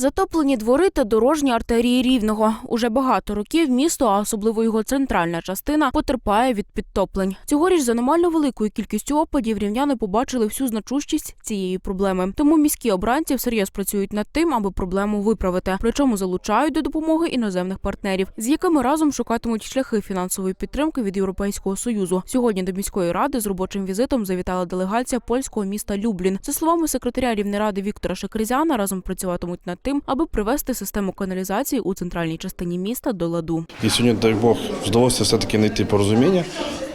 Затоплені двори та дорожні артерії рівного. Уже багато років місто, а особливо його центральна частина, потерпає від підтоплень. Цьогоріч з аномально великою кількістю опадів рівняни побачили всю значущість цієї проблеми. Тому міські обранці всерйоз працюють над тим, аби проблему виправити. Причому залучають до допомоги іноземних партнерів, з якими разом шукатимуть шляхи фінансової підтримки від Європейського союзу. Сьогодні до міської ради з робочим візитом завітала делегація польського міста Люблін. За словами секретаря Рівнеради Віктора Шекризяна, разом працюватимуть над тим, аби привести систему каналізації у центральній частині міста до ладу. І сьогодні, дай Бог, вдалося все-таки знайти порозуміння.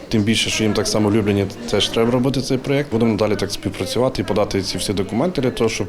Тим більше, що їм так само люблені, теж треба робити цей проєкт. Будемо далі так співпрацювати і подати ці всі документи для того, щоб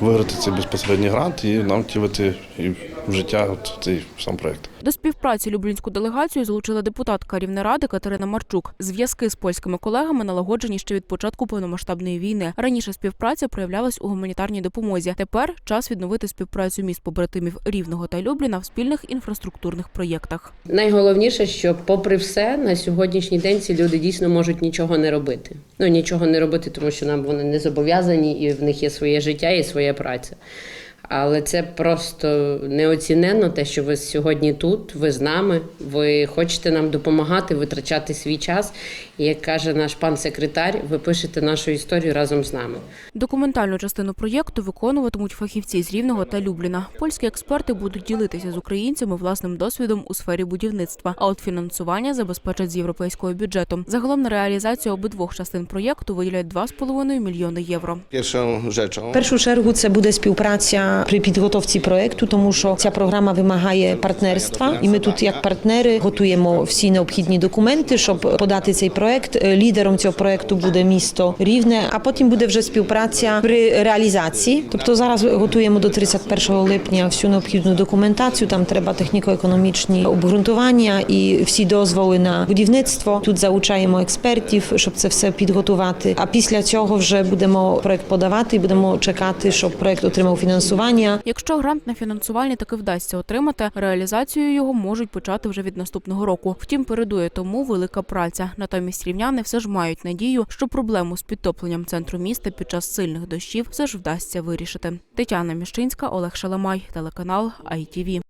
виграти цей безпосередній грант і нам втілити і в життя от цей сам проєкт. До співпраці люблінську делегацію залучила депутатка Рівнеради Катерина Марчук. Зв'язки з польськими колегами налагоджені ще від початку повномасштабної війни. Раніше співпраця проявлялась у гуманітарній допомозі. Тепер час відновити співпрацю міст побратимів Рівного та Любліна в спільних інфраструктурних проєктах. Найголовніше, що, попри все, на сьогоднішній день ці люди дійсно можуть нічого не робити. Ну нічого не робити, тому що нам вони не зобов'язані, і в них є своє життя і своя праця. Але це просто неоціненно, те, що ви сьогодні тут, ви з нами, ви хочете нам допомагати, витрачати свій час. І як каже наш пан секретар, ви пишете нашу історію разом з нами. Документальну частину проєкту виконуватимуть фахівці з Рівного та Любліна. Польські експерти будуть ділитися з українцями власним досвідом у сфері будівництва, а от фінансування забезпечать з європейського бюджету. Загалом на реалізацію обидвох частин проєкту виділяють 2,5 мільйони євро. Pierwszą rzeczą В першу чергу це буде співпраця при підготовці проекту, тому що ця програма вимагає партнерства, і ми тут, як партнери, готуємо всі необхідні документи, щоб подати цей проект. Лідером цього проекту буде місто Рівне, а потім буде вже співпраця при реалізації. Тобто зараз готуємо до 31 липня всю необхідну документацію. Там треба техніко-економічні обґрунтування і всі дозволи на будівництво. Тут залучаємо експертів, щоб це все підготувати. А після цього вже будемо проект подавати і будемо чекати, щоб проект отримав фінансування. Якщо грант на фінансування таки вдасться отримати, реалізацію його можуть почати вже від наступного року. Втім, передує тому велика праця. Натомість рівняни все ж мають надію, що проблему з підтопленням центру міста під час сильних дощів все ж вдасться вирішити. Тетяна Міщинська, Олег Шаламай, телеканал ITV.